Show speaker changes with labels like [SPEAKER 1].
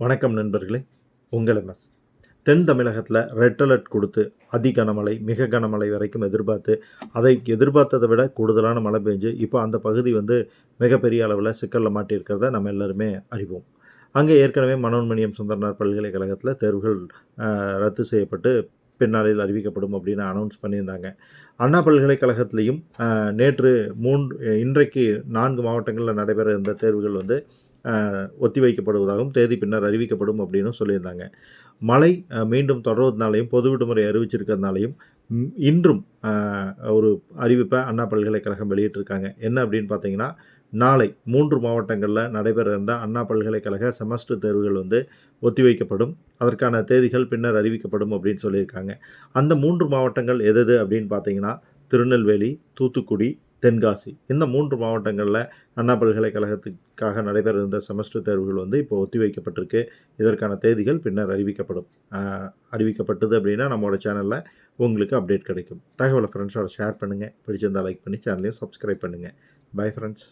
[SPEAKER 1] வணக்கம் நண்பர்களே உங்கள் எம்எஸ் தென் தமிழகத்தில் ரெட் அலர்ட் கொடுத்து அதி கனமழை மிக கனமழை வரைக்கும் எதிர்பார்த்து அதை எதிர்பார்த்ததை விட கூடுதலான மழை பெஞ்சு இப்போ அந்த பகுதி வந்து மிகப்பெரிய அளவில் சிக்கலில் மாட்டியிருக்கிறத நம்ம எல்லாருமே அறிவோம். அங்கே ஏற்கனவே மனோன்மணியம் சுந்தரனார் பல்கலைக்கழகத்தில் தேர்வுகள் ரத்து செய்யப்பட்டு பின்னாளில் அறிவிக்கப்படும் அப்படின்னு அனௌன்ஸ் பண்ணியிருந்தாங்க. அண்ணா பல்கலைக்கழகத்திலையும் நேற்று மூன்று இன்றைக்கு நான்கு மாவட்டங்களில் நடைபெற இருந்த தேர்வுகள் வந்து ஒத்திவைக்கப்படுவதாகவும் தேதி பின்னர் அறிவிக்கப்படும் அப்படின்னு சொல்லியிருந்தாங்க. மழை மீண்டும் தொடர்வதனாலையும் பொது விடுமுறை அறிவிச்சிருக்கிறதுனாலையும் இன்றும் ஒரு அறிவிப்பை அண்ணா பல்கலைக்கழகம் வெளியிட்டிருக்காங்க. என்ன அப்படின்னு பார்த்தீங்கன்னா நாளை மூன்று மாவட்டங்களில் நடைபெற இருந்த அண்ணா பல்கலைக்கழக செமஸ்டர் தேர்வுகள் வந்து ஒத்திவைக்கப்படும். அதற்கான தேதிகள் பின்னர் அறிவிக்கப்படும் அப்படின்னு சொல்லியிருக்காங்க. அந்த மூன்று மாவட்டங்கள் எது எது அப்படின்னு பார்த்தீங்கன்னா திருநெல்வேலி தூத்துக்குடி தென்காசி. இந்த மூன்று மாவட்டங்களில் அண்ணா பல்கலைக்கழகத்துக்காக நடைபெற இருந்த செமஸ்டர் தேர்வுகள் வந்து இப்போ ஒத்திவைக்கப்பட்டிருக்கு. இதற்கான தேதிகள் பின்னர் அறிவிக்கப்படும். அறிவிக்கப்பட்டது அப்படின்னா நம்மளோட சேனலில் உங்களுக்கு அப்டேட் கிடைக்கும். தகவலை ஃப்ரெண்ட்ஸோட ஷேர் பண்ணுங்கள் பிடிச்சிருந்தால் லைக் பண்ணி சேனலையும் சப்ஸ்கிரைப் பண்ணுங்கள் பை ஃப்ரெண்ட்ஸ்